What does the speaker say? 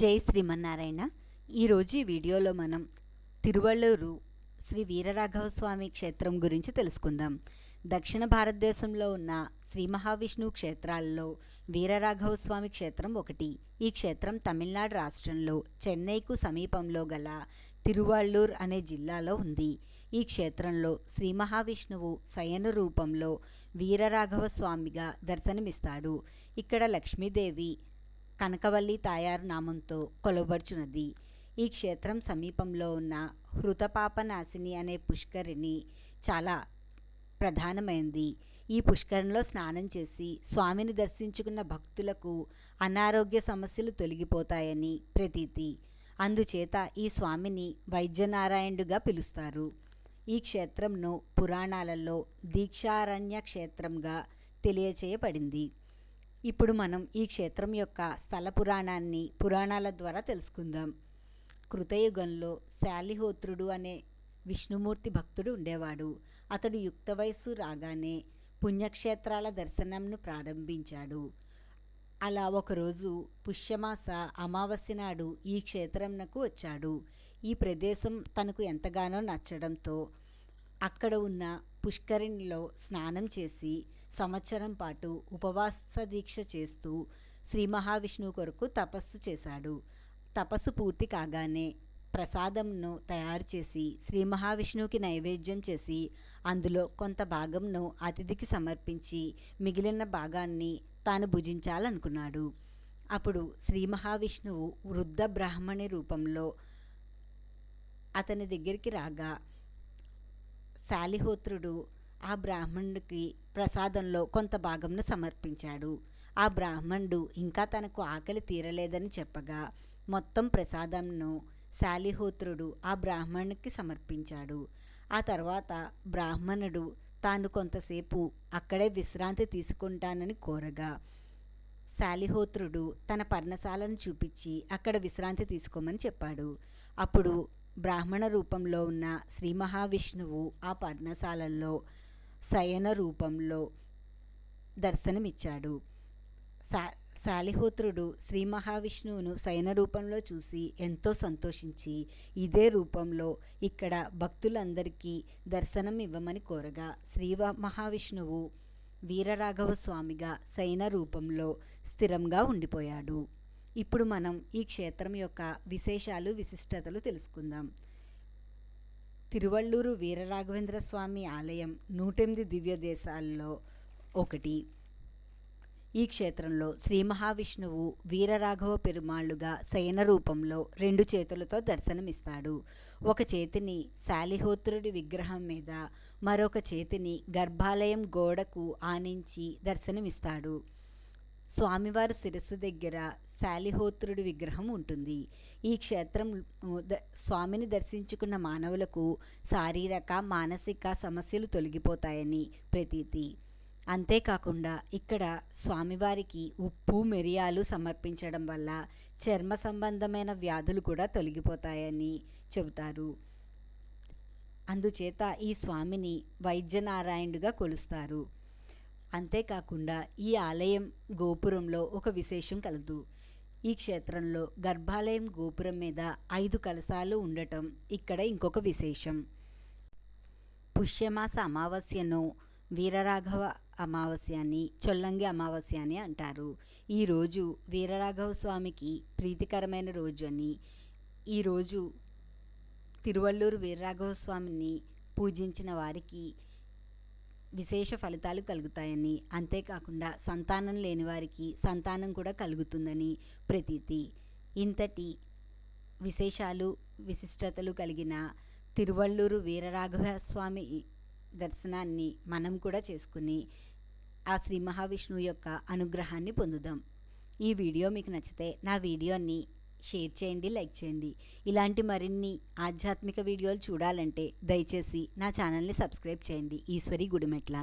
జై శ్రీమన్నారాయణ. ఈరోజు ఈ వీడియోలో మనం తిరువళ్ళూరు శ్రీ వీరరాఘవ స్వామి క్షేత్రం గురించి తెలుసుకుందాం. దక్షిణ భారతదేశంలో ఉన్న శ్రీ మహావిష్ణువు క్షేత్రాల్లో వీరరాఘవ స్వామి క్షేత్రం ఒకటి. ఈ క్షేత్రం తమిళనాడు రాష్ట్రంలో చెన్నైకు సమీపంలో గల తిరువళ్ళూర్ అనే జిల్లాలో ఉంది. ఈ క్షేత్రంలో శ్రీ మహావిష్ణువు శయన రూపంలో వీరరాఘవ స్వామిగా దర్శనమిస్తాడు. ఇక్కడ లక్ష్మీదేవి కనకవల్లి తాయారు నామంతో కొలవబడుచున్నది. ఈ క్షేత్రం సమీపంలో ఉన్న హృతపాపనాశిని అనే పుష్కరిణి చాలా ప్రధానమైంది. ఈ పుష్కరంలో స్నానం చేసి స్వామిని దర్శించుకున్న భక్తులకు అనారోగ్య సమస్యలు తొలగిపోతాయని ప్రతీతి. అందుచేత ఈ స్వామిని వైద్యనారాయణుడుగా పిలుస్తారు. ఈ క్షేత్రంను పురాణాలలో దీక్షారణ్య క్షేత్రంగా తెలియచేయబడింది. ఇప్పుడు మనం ఈ క్షేత్రం యొక్క స్థల పురాణాన్ని పురాణాల ద్వారా తెలుసుకుందాం. కృతయుగంలో శాలిహోత్రుడు అనే విష్ణుమూర్తి భక్తుడు ఉండేవాడు. అతడు యుక్త వయస్సు రాగానే పుణ్యక్షేత్రాల దర్శనంను ప్రారంభించాడు. అలా ఒకరోజు పుష్యమాస అమావాస్య నాడు ఈ క్షేత్రంనకు వచ్చాడు. ఈ ప్రదేశం తనకు ఎంతగానో నచ్చడంతో అక్కడ ఉన్న పుష్కరిణిలో స్నానం చేసి సంవత్సరం పాటు ఉపవాస దీక్ష చేస్తూ శ్రీ మహావిష్ణువు కొరకు తపస్సు చేశాడు. తపస్సు పూర్తి కాగానే ప్రసాదంను తయారు చేసి శ్రీ మహావిష్ణువుకి నైవేద్యం చేసి అందులో కొంత భాగంను అతిథికి సమర్పించి మిగిలిన భాగాన్ని తాను భుజించాలనుకున్నాడు. అప్పుడు శ్రీ మహావిష్ణువు వృద్ధ బ్రాహ్మణి రూపంలో అతని దగ్గరికి రాగా శాలిహోత్రుడు ఆ బ్రాహ్మణుడికి ప్రసాదంలో కొంత భాగంను సమర్పించాడు. ఆ బ్రాహ్మణుడు ఇంకా తనకు ఆకలి తీరలేదని చెప్పగా మొత్తం ప్రసాదంను శాలిహోత్రుడు ఆ బ్రాహ్మణునికి సమర్పించాడు. ఆ తర్వాత బ్రాహ్మణుడు తాను కొంతసేపు అక్కడే విశ్రాంతి తీసుకుంటానని కోరగా శాలిహోత్రుడు తన పర్ణశాలను చూపించి అక్కడ విశ్రాంతి తీసుకోమని చెప్పాడు. అప్పుడు బ్రాహ్మణ రూపంలో ఉన్న శ్రీ మహావిష్ణువు ఆ పర్ణశాలల్లో శయన రూపంలో దర్శనమిచ్చాడు. శా శాలిహోత్రుడు శ్రీ మహావిష్ణువును శయన రూపంలో చూసి ఎంతో సంతోషించి ఇదే రూపంలో ఇక్కడ భక్తులందరికీ దర్శనం ఇవ్వమని కోరగా శ్రీ మహావిష్ణువు వీరరాఘవ స్వామిగా శయన రూపంలో స్థిరంగా ఉండిపోయాడు. ఇప్పుడు మనం ఈ క్షేత్రం యొక్క విశేషాలు విశిష్టతలు తెలుసుకుందాం. తిరువళ్ళూరు వీరరాఘవేంద్ర స్వామి ఆలయం నూటెనిమిది దివ్య దేశాల్లో ఒకటి. ఈ క్షేత్రంలో శ్రీ మహావిష్ణువు వీరరాఘవ పెరుమాళ్ళుగా శయన రూపంలో రెండు చేతులతో దర్శనమిస్తాడు. ఒక చేతిని శాలిహోత్రుడి విగ్రహం మీద మరొక చేతిని గర్భాలయం గోడకు ఆనించి దర్శనమిస్తాడు. స్వామివారి శిరస్సు దగ్గర శాలిహోత్రుడి విగ్రహం ఉంటుంది. ఈ క్షేత్రం స్వామిని దర్శించుకున్న మానవులకు శారీరక మానసిక సమస్యలు తొలగిపోతాయని ప్రతీతి. అంతేకాకుండా ఇక్కడ స్వామివారికి ఉప్పు మిరియాలు సమర్పించడం వల్ల చర్మ సంబంధమైన వ్యాధులు కూడా తొలగిపోతాయని చెబుతారు. అందుచేత ఈ స్వామిని వైద్యనారాయణుడిగా కొలుస్తారు. అంతేకాకుండా ఈ ఆలయం గోపురంలో ఒక విశేషం కలదు. ఈ క్షేత్రంలో గర్భాలయం గోపురం మీద ఐదు కలశాలు ఉండటం ఇక్కడ ఇంకొక విశేషం. పుష్యమాస అమావాస్యను వీరరాఘవ అమావాస్య అని చొల్లంగి అమావాస్య అని అంటారు ఈరోజు వీరరాఘవ స్వామికి ప్రీతికరమైన రోజు అని. ఈరోజు తిరువళ్ళూరు వీరరాఘవ స్వామిని పూజించిన వారికి విశేష ఫలితాలు కలుగుతాయని. అంతేకాకుండా సంతానం లేని వారికి సంతానం కూడా కలుగుతుందని ప్రతీతి. ఇంతటి విశేషాలు విశిష్టతలు కలిగిన తిరువళ్ళూరు వీరరాఘవస్వామి దర్శనాన్ని మనం కూడా చేసుకుని ఆ శ్రీ మహావిష్ణువు యొక్క అనుగ్రహాన్ని పొందుదాం. ఈ వీడియో మీకు నచ్చితే నా వీడియోని షేర్ చేయండి లైక్ చేయండి. ఇలాంటి మరిన్ని ఆధ్యాత్మిక వీడియోలు చూడాలంటే దయచేసి నా ఛానల్ని సబ్స్క్రైబ్ చేయండి. ఈశ్వరి గుడిమెట్ల.